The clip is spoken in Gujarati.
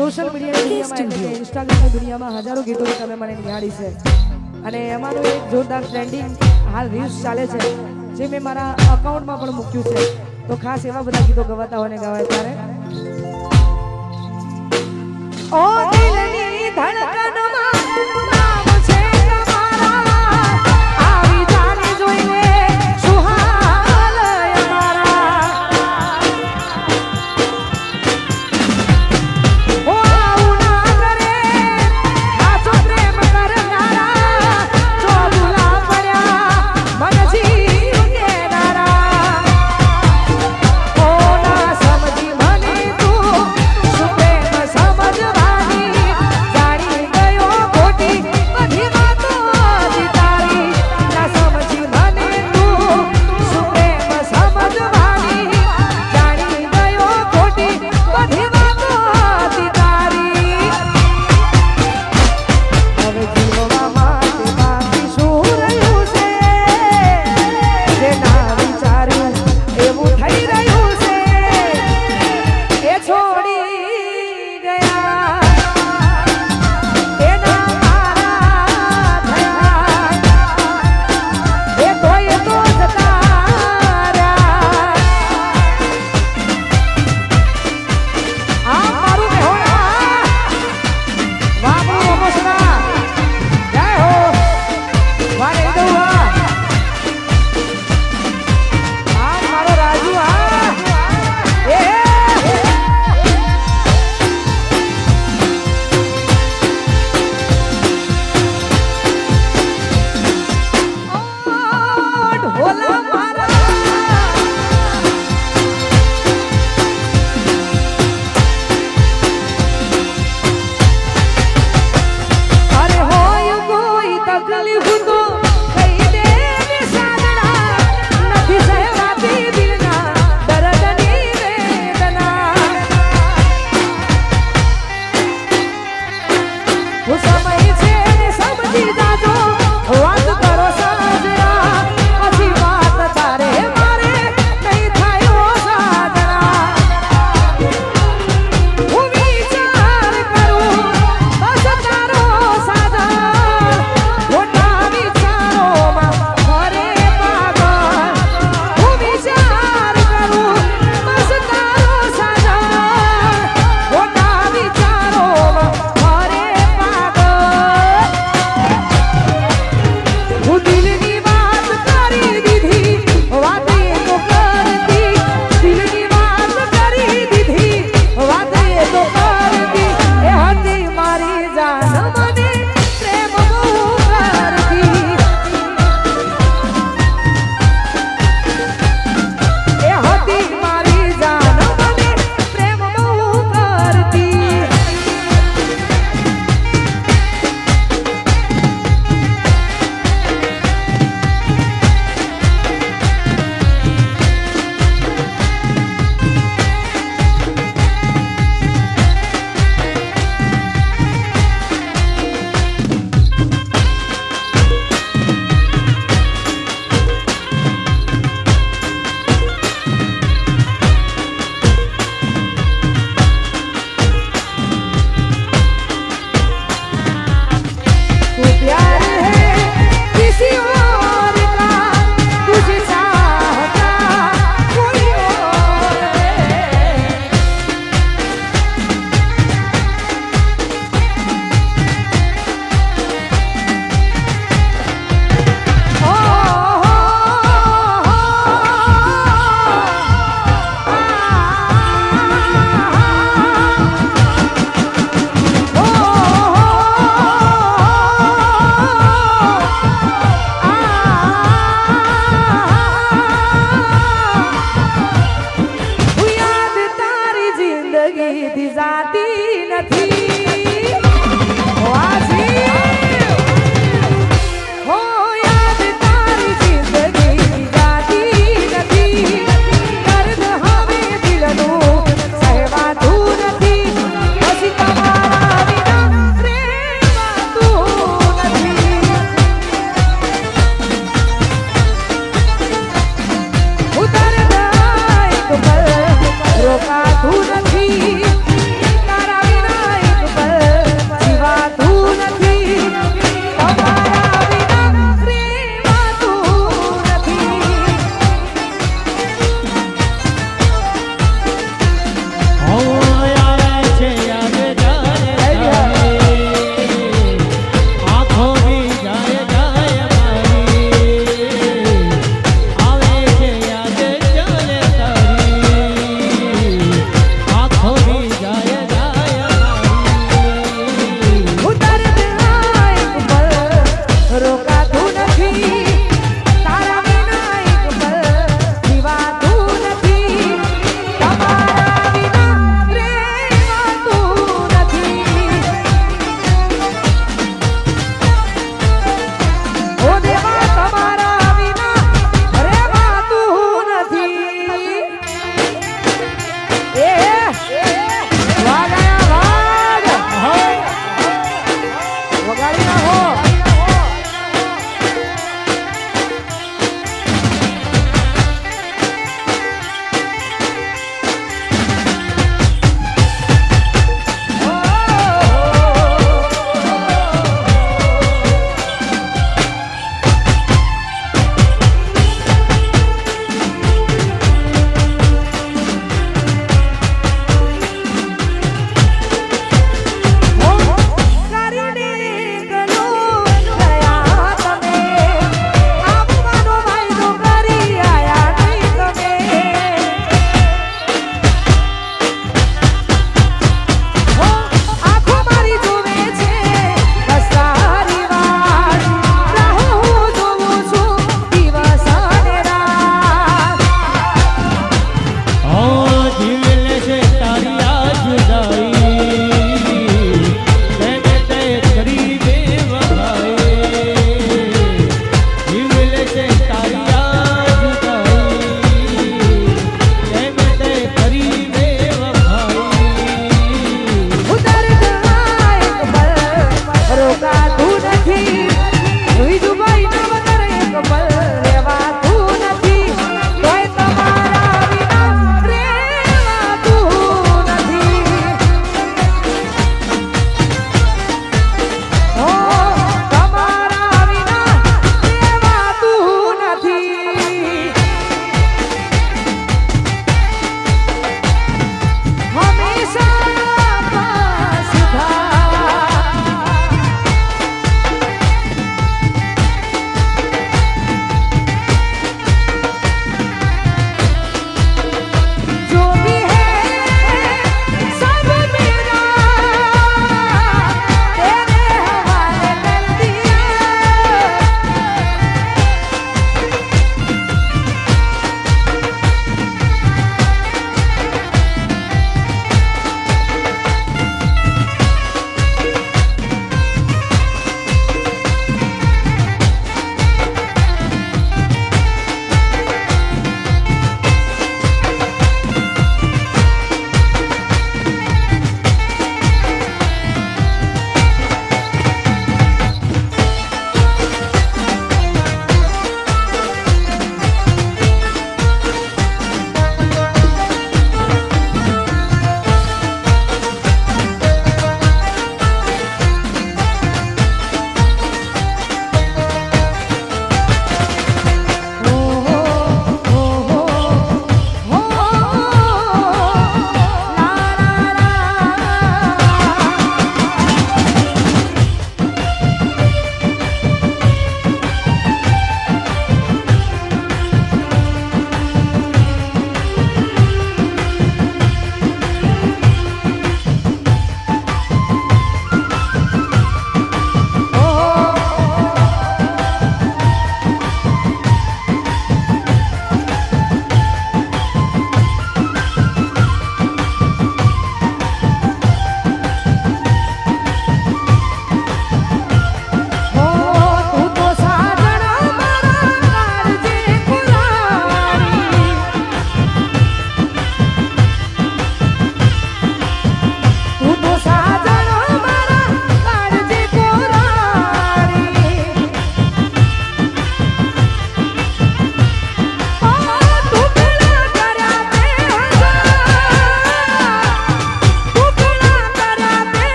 સોશિયલ મીડિયાની ઇન્સ્ટાગ્રામની દુનિયામાં હજારો ગીતો તમે મને નિહાળી છે. અને એમાંનું એક જોરદાર ટ્રેન્ડિંગ હાલ રીલ્સ ચાલે છે જે મેં મારા અકાઉન્ટમાં પણ મૂક્યું છે. તો ખાસ એવા બધા ગીતો ગવાતા હોય ને ગવાય ત્યારે. ઓ દિલની ધડકન